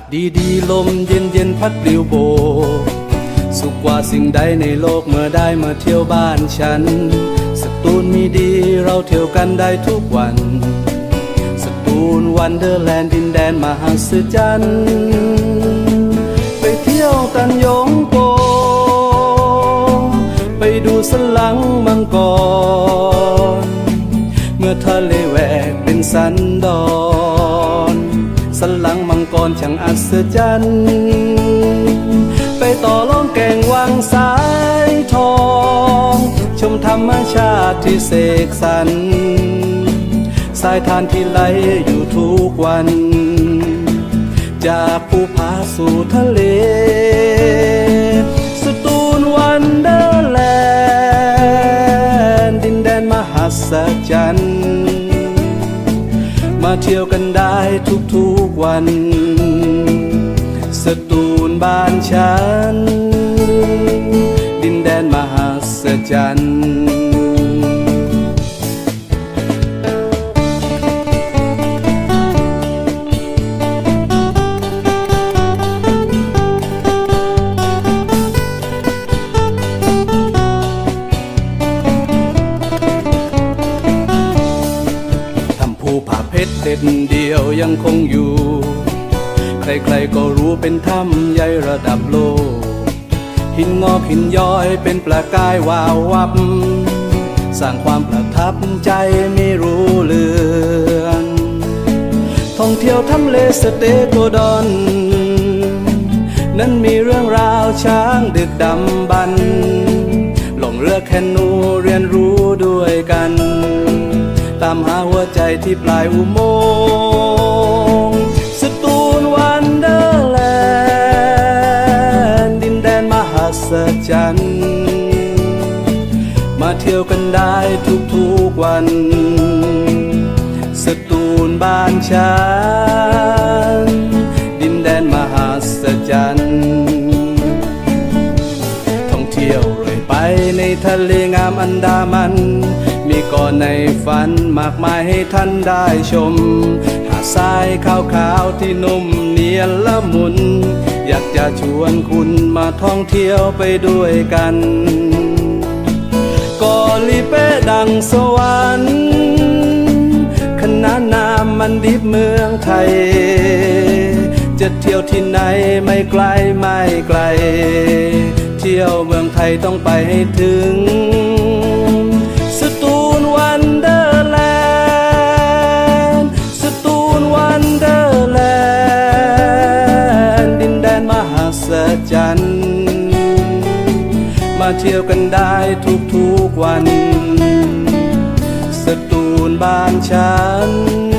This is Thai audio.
ศดีๆ ลมเย็นๆ พัดปลิวโบ สุขกว่าสิ่งใดในโลกเมื่อได้มาเที่ยวบ้านฉัน สตูลมีดีเราเที่ยวกันได้ทุกวัน สตูลวันเดอร์แลนด์ดินแดนมหัศจรรย์ไปเที่ยวตันยงโป ไปดูสลังมังกร เมื่อทะเลแหวกเป็นสันดอน ลังมังกรช่างอัศจรรย์ไปต่อล่องแก่งวังสายทอง ชมธรรมชาติที่เสกสรรสายทานที่ไหลอยู่ทุกวัน จากภูผาสู่ทะเล สตูลวันเดอร์แลนด์ดินแดนมหัศจรรย์ มาเที่ยวกันได้ทุกๆวัน ด็ดเดียวยังคงอยู่ ใครๆก็รู้เป็นถ้ำใหญ่ระดับโลก หินงอกหินย้อยเป็นประกายวาววับ สร้างความประทับใจไม่รู้เลือนท่องเที่ยวทำเลสเตโกดอนนั้นมีเรื่องราวช้างดึกดำบรรลงเรือแคนูเรียนรู้ด้วยกันามหาหัวใจที่ปลายอุโมงค์สตูลวันเดอร์แลนด์ดินแดนมหัศจรรย์มาเที่ยวกันได้ทุกๆวัน สตูลบ้านฉัน ดินแดนมหัศจรรย์ท่องเที่ยวเลยไปในทะเลงามอันดามัน ก่อนในฝันมากมายให้ท่านได้ชม หาดทรายขาวๆที่นุ่มเนียนละมุน อยากจะชวนคุณมาท่องเที่ยวไปด้วยกันกอลีเป้ดังสวรรค์คณะนามมันดิบเมืองไทย จะเที่ยวที่ไหนไม่ไกลไม่ไกล เที่ยวเมืองไทยต้องไปให้ถึง เที่ยวกันได้ทุกทุกวัน สตูลบ้านฉัน